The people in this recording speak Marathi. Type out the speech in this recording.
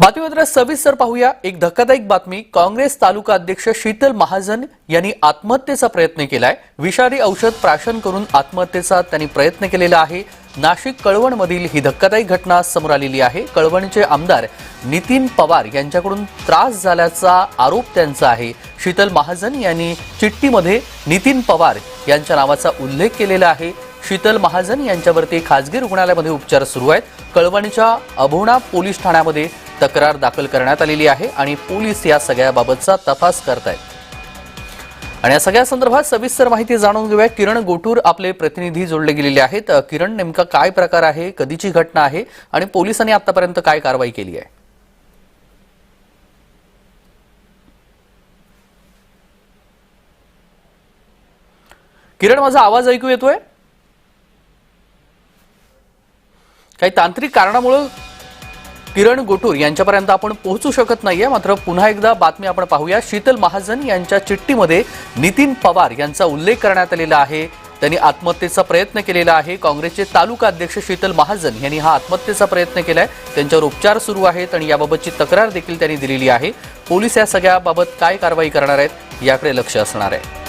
बातमीपत्र सविस्तर पाहूया. एक धक्कादायक बातमी काँग्रेस तालुका अध्यक्ष शीतल महाजन यांनी आत्महत्येचा प्रयत्न केलाय. विषारी औषध प्राशन करून आत्महत्येचा त्यांनी प्रयत्न केलेला आहे. नाशिक कळवणमधील ही धक्कादायक घटना समोर आलेली आहे. कळवणचे आमदार नितीन पवार यांच्याकडून त्रास झाल्याचा आरोप त्यांचा आहे. शीतल महाजन यांनी चिठ्ठीमध्ये नितीन पवार यांच्या नावाचा उल्लेख केलेला आहे. शीतल महाजन यांच्यावरती खाजगी रुग्णालयामध्ये उपचार सुरू आहेत. कळवणच्या अभोणा पोलीस ठाण्यामध्ये तक्रार दाखल करण्यात आलेली आहे आणि पोलीस या सगळ्याबाबतचा तपास करतायत. आणि या सगळ्या संदर्भात सविस्तर माहिती जाणून घेऊया. किरण गोटूर आपले प्रतिनिधी जोडले गेलेले आहेत. किरण नेमका काय प्रकार आहे? कधीची घटना आहे? आणि पोलिसांनी आतापर्यंत काय कारवाई केली आहे? किरण माझा आवाज ऐकू येतोय? काही तांत्रिक कारणामुळं किरण गोटूर यांच्यापर्यंत आपण पोहोचू शकत नाहीये. मात्र पुन्हा एकदा बातमी आपण पाहूया. शीतल महाजन यांच्या चिठ्ठीमध्ये नितीन पवार यांचा उल्लेख करण्यात आलेला आहे. त्यांनी आत्महत्येचा प्रयत्न केलेला आहे. काँग्रेसचे तालुका अध्यक्ष शीतल महाजन यांनी हा आत्महत्येचा प्रयत्न केलाय. त्यांच्यावर उपचार सुरू आहेत आणि याबाबतची तक्रार देखील त्यांनी दिलेली आहे. पोलीस या सगळ्याबाबत काय कारवाई करणार आहेत याकडे लक्ष असणार आहे.